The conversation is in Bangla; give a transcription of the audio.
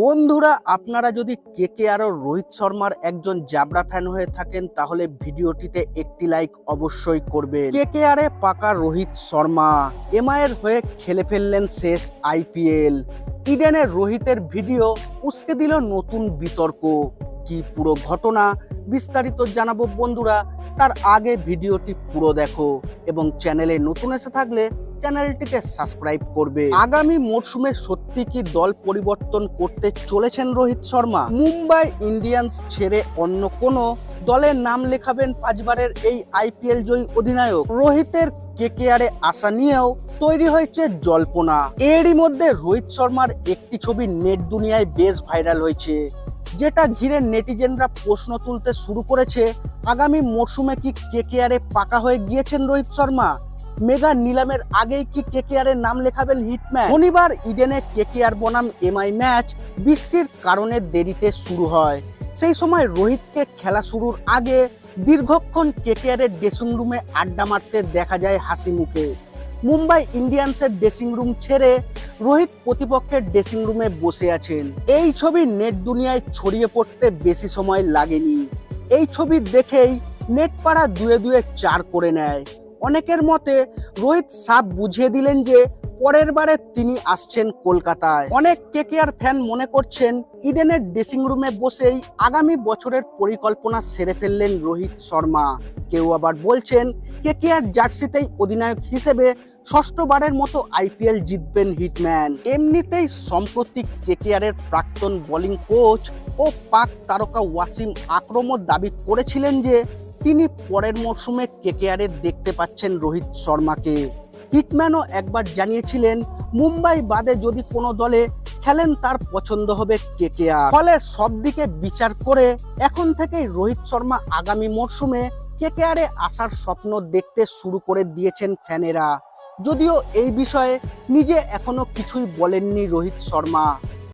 বন্ধুরা, আপনারা যদি কে কে আর রোহিত শর্মার একজন জাবরা ফ্যান হয়ে থাকেন, তাহলে ভিডিওটিতে একটি লাইক অবশ্যই করবেন। কে কে আর পাকা রোহিত শর্মা এমআইয়ের হয়ে খেলে ফেললেন শেষ আইপিএল ইডেনের রোহিতের ভিডিও, উস্কে দিল নতুন বিতর্ক। কি পুরো ঘটনা বিস্তারিত জানাব বন্ধুরা? তার আগে ভিডিওটি পুরো দেখো এবং চ্যানেলে নতুন এসে থাকলে চ্যানেলটিকে সাবস্ক্রাইব করবে। আগামী মরশুমে সত্যি কি দল পরিবর্তন করতে চলেছেন রোহিত শর্মা? মুম্বাই ইন্ডিয়ান্স ছেড়ে অন্য কোনো দলের নাম লেখাবেন পাঁচবারের এই আইপিএল জয়ী অধিনায়ক। রোহিতের কেকেআরে আসা নিয়েও তৈরি হয়েছে জল্পনা। এরই মধ্যে রোহিত শর্মার একটি ছবি নেট দুনিয়ায় বেশ ভাইরাল হয়েছে। যেটা ঘিরে নেটিজেনরা প্রশ্ন তুলতে শুরু করেছে, আগামী মরশুমে কি কেকেআরে পাকা হয়ে গিয়েছেন রোহিত শর্মা? মেগা নিলামের আগেই কি কেকেআর এর নাম লেখাবেন হিটম্যান? শনিবার ইডেনে কেকেআর বনাম এমআই ম্যাচ, বৃষ্টির কারণে দেরিতে শুরু হয়। সেই সময় রোহিতকে খেলা শুরুর আগে দীর্ঘক্ষণ কেকেআর এর ড্রেসিং রুমে আড্ডা মারতে দেখা যায় হাসি মুখে। মুম্বাই ইন্ডিয়ান্সের ড্রেসিং রুম ছেড়ে রোহিত প্রতিপক্ষের ড্রেসিং রুমে বসে আছেন। এই ছবি নেট দুনিয়ায় ছড়িয়ে পড়তে বেশি সময় লাগেনি। এই ছবি দেখেই নেট পাড়া দুয়ে দুয়ে চার করে নেয়। অনেকের মতে রোহিত সাপ বুঝিয়ে দিলেন যে পরের বারে তিনি আসছেন কলকাতায়। অনেক কেকেআর ফ্যান মনে করছেন, ইডেনের ড্রেসিং রুমে বসেই আগামী বছরের পরিকল্পনা সেরে ফেললেন রোহিত শর্মা। কেউ আবার বলছেন, কেকেআর জার্সিতেই অধিনায়ক হিসেবে ষষ্ঠবারের মতো আইপিএল জিতবেন হিটম্যান। এমনিতেই সম্প্রতি কেকেআর এর প্রাক্তন বোলিং কোচ ও পাক তারকা ওয়াসিম আক্রমও দাবি করেছিলেন যে, তিনি পরের মরশুমে কেকেআরে দেখতে পাচ্ছেন রোহিত শর্মাকে। হিটম্যানও একবার জানিয়েছিলেন, মুম্বাই বাদে যদি কোনো দলে খেলেন তার পছন্দ হবে কে কে কেকেআর। ফলে সব দিকে বিচার করে এখন থেকেই রোহিত শর্মা আগামী মরশুমে কেকেআরে আসার স্বপ্ন দেখতে শুরু করে দিয়েছেন ফ্যানেরা। যদিও এই বিষয়ে নিজে এখনও কিছুই বলেননি রোহিত শর্মা।